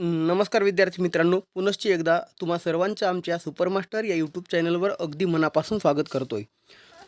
नमस्कार विद्यार्थी मित्रांनो पुनश्च एकदा तुम्हा सर्वांचं आमच्या सुपरमास्टर या यूट्यूब चॅनलवर अगदी मनापासून स्वागत करतोय.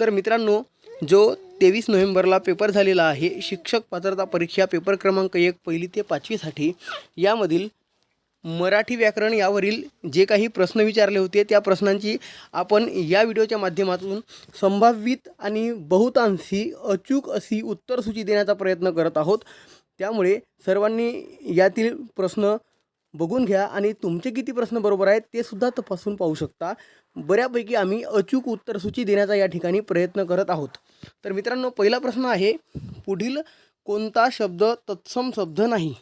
तर मित्रांनो जो तेवीस नोव्हेंबरला पेपर झालेला आहे शिक्षक पात्रता परीक्षा पेपर क्रमांक एक पहिली ते पाचवीसाठी यामधील मराठी व्याकरण यावरील जे काही प्रश्न विचारले होते त्या प्रश्नांची आपण या व्हिडिओच्या माध्यमातून संभावित आणि बहुतांशी अचूक अशी उत्तरसूची देण्याचा प्रयत्न करत आहोत. त्यामुळे सर्वांनी यातील प्रश्न बघून घ्या आणि तुमचे किती प्रश्न बरोबर आहेत ते सुद्धा तपासून पाहू शकता. बऱ्यापैकी आम्ही अचूक उत्तरसूची देण्याचा या ठिकाणी प्रयत्न करत आहोत. तर मित्रांनो पहिला प्रश्न आहे पुढील कोणता शब्द तत्सम शब्द नाही?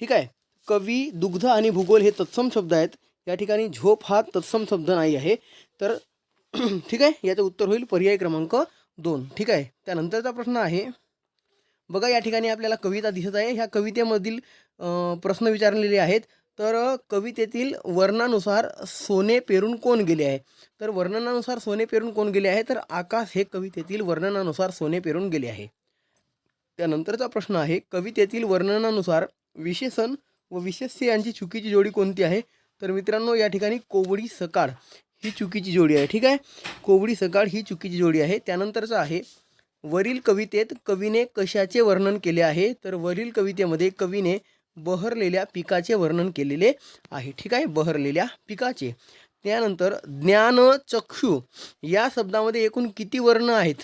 ठीक आहे. कवी दुग्ध आणि भूगोल हे तत्सम शब्द आहेत. या ठिकाणी झोप हा तत्सम शब्द नाही आहे. तर ठीक आहे याचं उत्तर होईल पर्याय क्रमांक दोन. ठीक आहे. त्यानंतरचा प्रश्न आहे बघा या ठिकाणी आपल्याला कविता दिसत आहे. ह्या कवितेमधील प्रश्न विचारलेले आहेत. तर कवितेतील वर्णानुसार सोने पेरून कोण गेले आहे? तर वर्णनानुसार सोने पेरून कोण गेले आहे? तर आकाश हे कवितेतील वर्णनानुसार सोने पेरून गेले आहे. त्यानंतरचा प्रश्न आहे कवितेतील वर्णनानुसार विशेषण व विशेष्य यांची चुकीची जोडी कोणती आहे? तर मित्रांनो या ठिकाणी कोवडी सकाळ ही चुकीची जोडी आहे. ठीक आहे? कोवडी सकाळ ही चुकीची जोडी आहे. त्यानंतरचं आहे वरील कवितेत कवीने कशाचे वर्णन केले आहे? तर वरील कवितेमध्ये कवीने बहरलेल्या पिकाचे वर्णन केलेले आहे. ठीक आहे बहरलेल्या पिकाचे. त्यानंतर ज्ञानचक्षु या शब्दामध्ये एकूण किती वर्ण आहेत?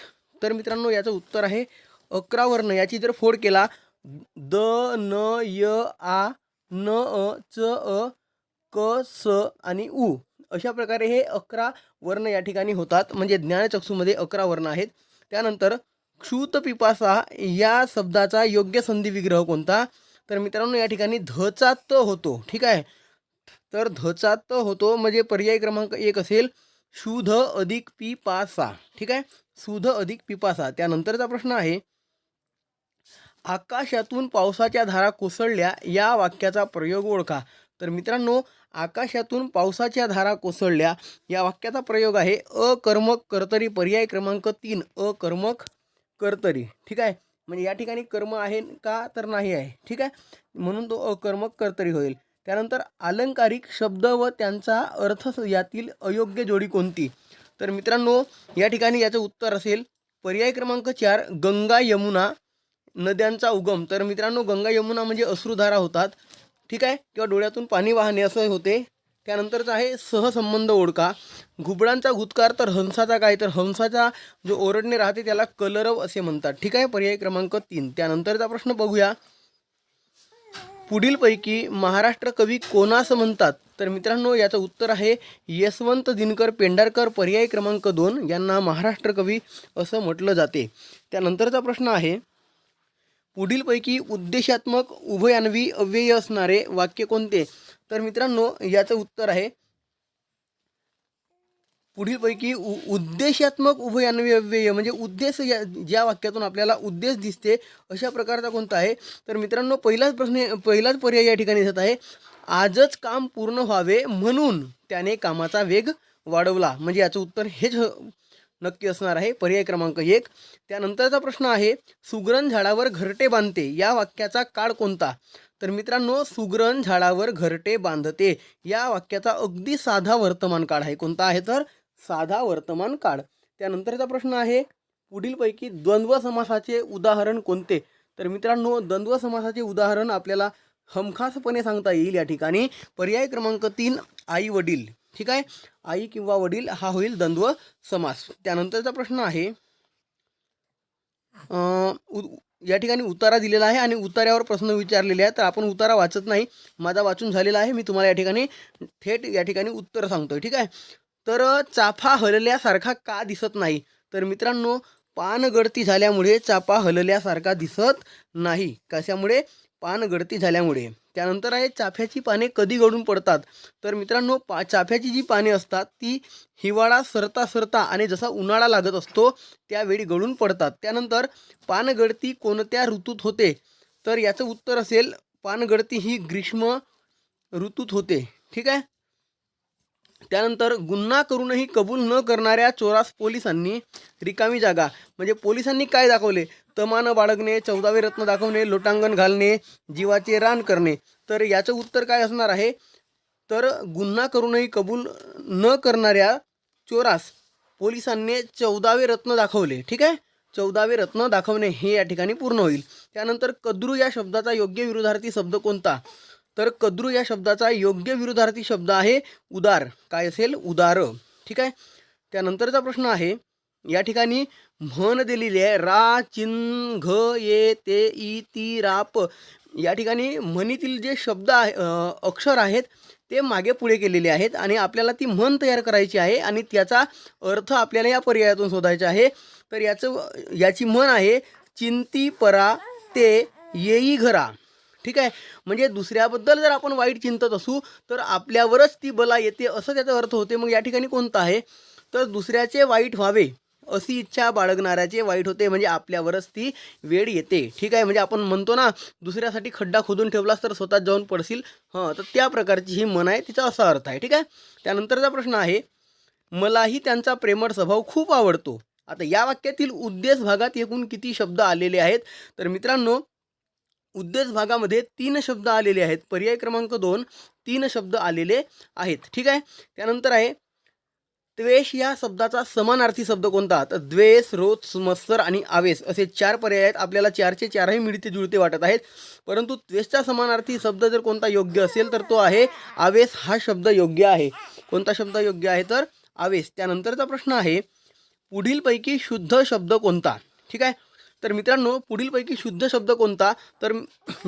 तर मित्रांनो याचं उत्तर आहे अकरा वर्ण. याची जर फोड केला द न य आ न अ च अ क स आणि उ अशा प्रकारे हे अकरा वर्ण या ठिकाणी होतात. म्हणजे ज्ञानचक्षूमध्ये अकरा वर्ण आहेत. त्यानंतर क्षुत पिपासा या शब्दाचा योग्य संधी विग्रह कोणता? तर मित्रांनो या ठिकाणी धचा त होतो ठीक आहे? तर धचा त होतो म्हणजे पर्याय क्रमांक एक असेल शुध अधिक पिपासा ठीक आहे? सुध अधिक पिपासा. त्यानंतरचा प्रश्न आहे आकाशातून पावसाच्या धारा कोसळल्या या वाक्याचा प्रयोग ओळखा. तर मित्रांनो आकाशातून पावसाच्या धारा कोसळल्या. या वाक्याचा प्रयोग आहे अकर्मक कर्तरी पर्याय क्रमांक तीन अकर्मक कर्तरी. ठीक आहे? म्हणजे या ठिकाणी कर्म आहे का तर नाही आहे. ठीक आहे? म्हणून तो अकर्मक कर्तरी होईल. त्यानंतर आलंकारिक शब्द व त्यांचा अर्थ यातील अयोग्य जोडी कोणती? तर मित्रांनो या ठिकाणी याचं उत्तर असेल पर्याय क्रमांक चार गंगा यमुना नद्यांचा उगम. तर मित्रांनो गंगा यमुना म्हणजे अश्रुधारा होतात. ठीक आहे? किंवा डोळ्यातून पाणी वाहणे असं होते. त्यानंतरचं आहे सहसंबंध ओळखा. घुबडांचा घुतकार तर हंसाचा काय? तर हंसाचा जो ओरडणे राहते त्याला कलरव असे म्हणतात. ठीक आहे? पर्याय क्रमांक तीन. त्यानंतरचा प्रश्न बघूया. पुढीलपैकी महाराष्ट्र कवी कोणास म्हणतात? तर मित्रांनो याचं उत्तर आहे यशवंत दिनकर पेंढारकर. पर्याय क्रमांक दोन. यांना महाराष्ट्र कवी असं म्हटलं जाते. त्यानंतरचा प्रश्न आहे पुढीलपैकी उद्देशात्मक उभयान्वी अव्यय असणारे वाक्य कोणते? तर मित्रांनो याचं उत्तर आहे. पुढीलपैकी उ उद्देशात्मक उभयान्वी अव्यय म्हणजे उद्देश या ज्या वाक्यातून आपल्याला उद्देश दिसते अशा प्रकारचा कोणता आहे? तर मित्रांनो पहिलाच प्रश्न पहिलाच पर्याय या ठिकाणी दिसत आहे. आजच काम पूर्ण व्हावे म्हणून त्याने कामाचा वेग वाढवला. म्हणजे याचं उत्तर हेच ह- नक्की असणार आहे. पर्याय क्रमांक एक. त्यानंतरचा प्रश्न आहे सुगरण झाडावर घरटे बांधते या वाक्याचा काळ कोणता? तर मित्रांनो सुगरण झाडावर घरटे बांधते या वाक्याचा अगदी साधा वर्तमान काळ आहे. कोणता आहे तर? साधा वर्तमान काळ. त्यानंतरचा प्रश्न आहे पुढीलपैकी द्वंद्व समासाचे उदाहरण कोणते? तर मित्रांनो द्वंद्व समासाचे उदाहरण आपल्याला हमखासपणे सांगता येईल या ठिकाणी. पर्याय क्रमांक तीन आई वडील ठीक आहे? आई किंवा वडील हा होईल द्वंद्व समास. त्यानंतरचा प्रश्न आहे उ- या ठिकाणी उतारा दिलेला आहे आणि उतार्यावर प्रश्न विचारलेले आहे तर आपण उतारा वाचत नाही. माझा वाचून झालेला आहे. मी तुम्हाला या ठिकाणी थेट या ठिकाणी उत्तर सांगतोय. ठीक आहे? तर चाफा हलल्यासारखा का दिसत नाही? तर मित्रांनो पानगळती झाल्यामुळे चाफा हलल्यासारखा दिसत नाही. कशामुळे? पान गळती झाल्यामुळे. त्यानंतर आहे चाफ्याची पाने कधी गळून पडतात? तर मित्रांनो पा चाफ्याची जी पाने असतात ती हिवाळा सरता सरता आणि जसा उन्हाळा लागत असतो त्यावेळी गळून पडतात. त्यानंतर पानगळती कोणत्या ऋतूत होते? तर याचं उत्तर असेल पानगळती ही ग्रीष्म ऋतूत होते. ठीक आहे? त्यानंतर गुन्हा करूनही कबूल न करणाऱ्या चोरास पोलिसांनी रिकामी जागा. म्हणजे पोलिसांनी काय दाखवले? तमानं बाळगणे चौदावे रत्न दाखवणे लोटांगण घालणे जीवाचे रान करणे. तर याचं उत्तर काय असणार आहे? तर गुन्हा करूनही कबूल न करणाऱ्या चोरास पोलिसांनी चौदावे रत्न दाखवले. ठीक आहे? चौदावे रत्न दाखवणे हे या ठिकाणी पूर्ण होईल. त्यानंतर कद्रू या शब्दाचा योग्य विरोधार्थी शब्द कोणता? तर कद्रू या शब्दाचा योग्य विरुद्धार्थी शब्द आहे उदार. काय असेल? उदार. ठीक आहे? त्यानंतरचा प्रश्न आहे या ठिकाणी म्हण दिलेली आहे रा चिन घ ये ते ई ती राप या ठिकाणी म्हणीतील जे शब्द आहे अक्षर आहेत ते मागे पुढे केलेले आहेत आणि आपल्याला ती म्हण तयार करायची आहे आणि त्याचा अर्थ आपल्याला या पर्यायातून शोधायचा आहे. तर याचं याची म्हण आहे चिंती परा ते येई घरा. ठीक आहे? म्हणजे दुसऱ्याबद्दल जर आपण वाईट चिंतत असू तर आपल्यावरच ती बला येते असं त्याचा अर्थ होते. मग या ठिकाणी कोणता आहे? तर दुसऱ्याचे वाईट व्हावे अशी इच्छा बाळगणाऱ्याचे वाईट होते म्हणजे आपल्यावरच ती वेळ येते. ठीक आहे? म्हणजे आपण म्हणतो ना दुसऱ्यासाठी खड्डा खोदून ठेवलास तर स्वतः जाऊन पडशील. हां तर त्या प्रकारची ही मन आहे तिचा असा अर्थ आहे. ठीक आहे? त्यानंतरचा प्रश्न आहे मलाही त्यांचा प्रेमळ स्वभाव खूप आवडतो. आता या वाक्यातील उद्देश भागात एकूण किती शब्द आलेले आहेत? तर मित्रांनो उद्देश भागामध्ये तीन शब्द आलेले आहेत. पर्याय क्रमांक दोन तीन शब्द आलेले आहेत. ठीक आहे? त्यानंतर आहे द्वेष या शब्दाचा समानार्थी शब्द कोणता? तर द्वेष रोज मत्सर आणि आवेश असे चार पर्याय आहेत. आपल्याला चारचे चारही मिळते जुळते वाटत आहेत. परंतु द्वेषचा समानार्थी शब्द जर कोणता योग्य असेल तर तो आहे आवेश हा शब्द योग्य आहे. कोणता शब्द योग्य आहे? तर आवेश. त्यानंतरचा प्रश्न आहे पुढीलपैकी शुद्ध शब्द कोणता? ठीक आहे? तर मित्रांनो पुढीलपैकी शुद्ध शब्द कोणता? तर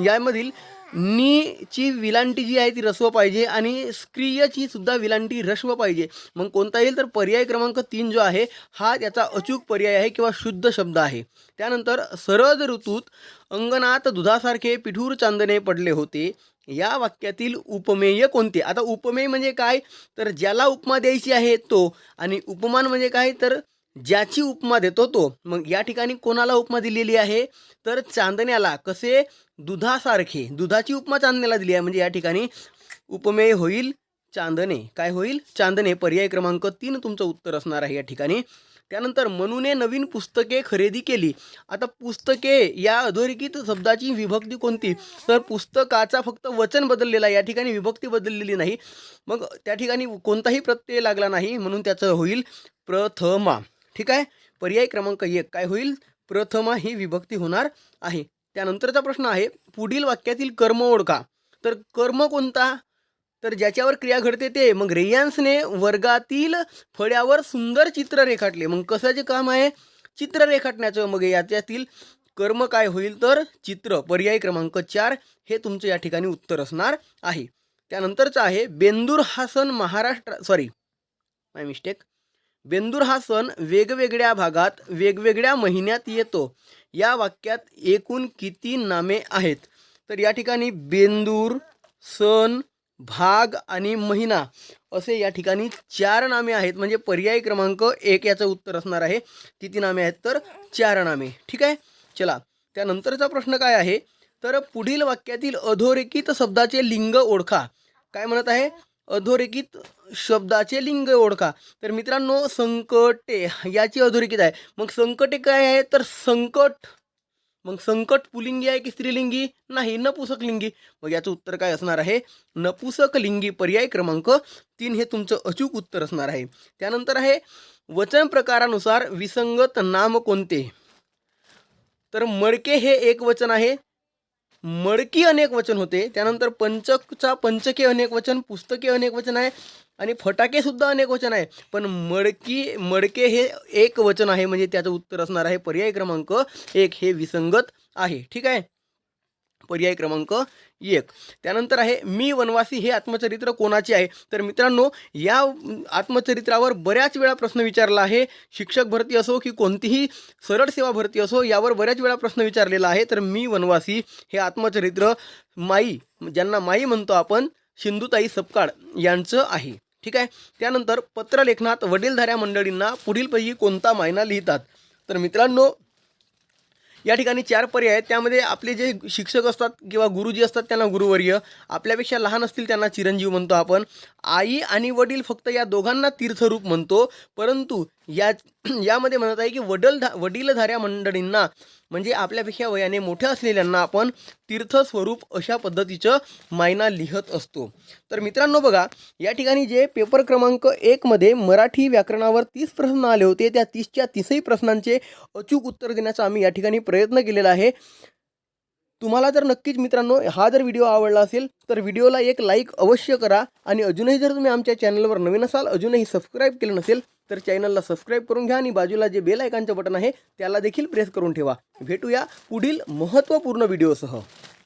यामधील नीची विलांटी जी आहे ती रस्व पाहिजे आणि स्क्रियची सुद्धा विलांटी रस्व पाहिजे. मग कोणता येईल? तर पर्याय क्रमांक तीन जो आहे हा त्याचा अचूक पर्याय आहे किंवा शुद्ध शब्द आहे. त्यानंतर सरद ऋतूत अंगणात दुधासारखे पिठूर चांदणे पडले होते. या वाक्यातील उपमेय कोणते? आता उपमेय म्हणजे काय? तर ज्याला उपमा द्यायची आहे तो. आणि उपमान म्हणजे काय? तर ज्याची उपमा देतो तो. मग या ठिकाणी कोणाला उपमा दिलेली आहे? तर चांदण्याला. कसे? दुधासारखे. दुधाची उपमा चांदण्याला दिली आहे. म्हणजे या ठिकाणी उपमेय होईल चांदणे. काय होईल? चांदणे. पर्याय क्रमांक तीन तुमचं उत्तर असणार आहे या ठिकाणी. त्यानंतर मनूने नवीन पुस्तके खरेदी केली. आता पुस्तके या अधोरेखित शब्दाची विभक्ती कोणती? तर पुस्तकाचा फक्त वचन बदललेला आहे. या ठिकाणी विभक्ती बदललेली नाही. मग त्या ठिकाणी कोणताही प्रत्यय लागला नाही. म्हणून त्याचं होईल प्रथमा. ठीक आहे? पर्याय क्रमांक एक. काय होईल? प्रथमा ही विभक्ती होणार आहे. त्यानंतरचा प्रश्न आहे पुढील वाक्यातील कर्म ओळखा. तर कर्म कोणता? तर ज्याच्यावर क्रिया घडते ते. मग रेयांसने वर्गातील फळ्यावर सुंदर चित्र रेखाटले. मग कशाचे काम आहे? चित्र रेखाटण्याचं. मग याच्यातील कर्म काय होईल तर? चित्र. पर्याय क्रमांक चार. हे तुमचं या ठिकाणी उत्तर असणार आहे. त्यानंतरचं आहे बेंदूर हा सण Maharashtra sorry my mistake Bendur हा सण वेगवेगळ्या भागात वेगवेगळ्या महिन्यात येतो. या वाक्यात एकूण किती नामे आहेत? तर या ठिकाणी बेंदूर सण भाग आणि महिना असे या ठिकाणी चार नामे आहेत. म्हणजे पर्याय क्रमांक एक याचं उत्तर असणार आहे. किती नामे आहेत? तर चार नामे. ठीक आहे? चला. त्यानंतरचा प्रश्न काय आहे? तर पुढील वाक्यातील अधोरेखित शब्दाचे लिंग ओळखा. काय म्हणत आहे? अधोरेखित शब्दाचे लिंग ओळखा. तर मित्रांनो संकटे याची अधोरेखित आहे. मग संकटे काय आहे? तर संकट. मग संकट पुलिंगी आहे की स्त्रीलिंगी? नाही नपुसक लिंगी. मग याचं उत्तर काय असणार आहे? नपुसक लिंगी पर्याय क्रमांक तीन हे तुमचं अचूक उत्तर असणार आहे. त्यानंतर आहे वचन प्रकारानुसार विसंगत नाम कोणते? तर मडके हे एक वचन आहे. मडकी अनेक वचन होते. त्यानंतर पंचकचा पंचके अनेक वचन पुस्तके अनेक वचन आहे. आणि फटाके सुद्धा अनेक वचन आहे. पण मडकी मडके हे एक वचन आहे म्हणजे त्याचं उत्तर असणार आहे पर्याय क्रमांक एक. हे विसंगत आहे. ठीक आहे? पर्याय क्रमांक एक. त्यानंतर आहे मी वनवासी हे आत्मचरित्र कोणाचे आहे? तर मित्रांनो या आत्मचरित्रावर बऱ्याच वेळा प्रश्न विचारला आहे. शिक्षक भरती असो की कोणतीही सरळ सेवा भरती असो यावर बऱ्याच वेळा प्रश्न विचारलेला आहे. तर मी वनवासी हे आत्मचरित्र माई ज्यांना माई म्हणतो आपण सिंधुताई सपकाळ यांचं आहे. ठीक आहे? त्यानंतर पत्रलेखनात वडीलधाऱ्या मंडळींना पुढीलपैकी कोणता मायना लिहितात? तर मित्रांनो या ठिकाणी चार पर्याय आहेत. त्यामध्ये आपले जे शिक्षक असतात किंवा गुरुजी असतात त्यांना गुरुवर्य. आपल्यापेक्षा लहान असतील त्यांना चिरंजीव म्हणतो आपण. आई आणि वडील फक्त या दोघांना तीर्थरूप म्हणतो. परंतु या यामध्ये म्हणत आहे की वडील वडीलधाऱ्या मंडळींना म्हणजे आपल्यापेक्षा वयाने मोठ्या असलेल्यांना आपण तीर्थस्वरूप अशा पद्धतीचं मायना लिहत असतो. तर मित्रांनो बघा या ठिकाणी जे पेपर क्रमांक एकमध्ये मराठी व्याकरणावर तीस प्रश्न आले होते त्या तीसच्या तीसही प्रश्नांचे अचूक उत्तर देण्याचा आम्ही या ठिकाणी प्रयत्न केलेला आहे. तुम्हाला जर नक्कीच मित्रांनो हा जर व्हिडिओ आवडला असेल तर व्हिडिओला एक लाईक अवश्य करा. आणि अजूनही जर तुम्ही आमच्या चॅनलवर नवीन असाल अजूनही सबस्क्राईब केलं नसेल तर चॅनलला सबस्क्राईब करून घ्या आणि बाजूला जे बेल आयकॉनचं बटन आहे त्याला देखील प्रेस करून ठेवा. भेटूया पुढील महत्त्वपूर्ण व्हिडिओसह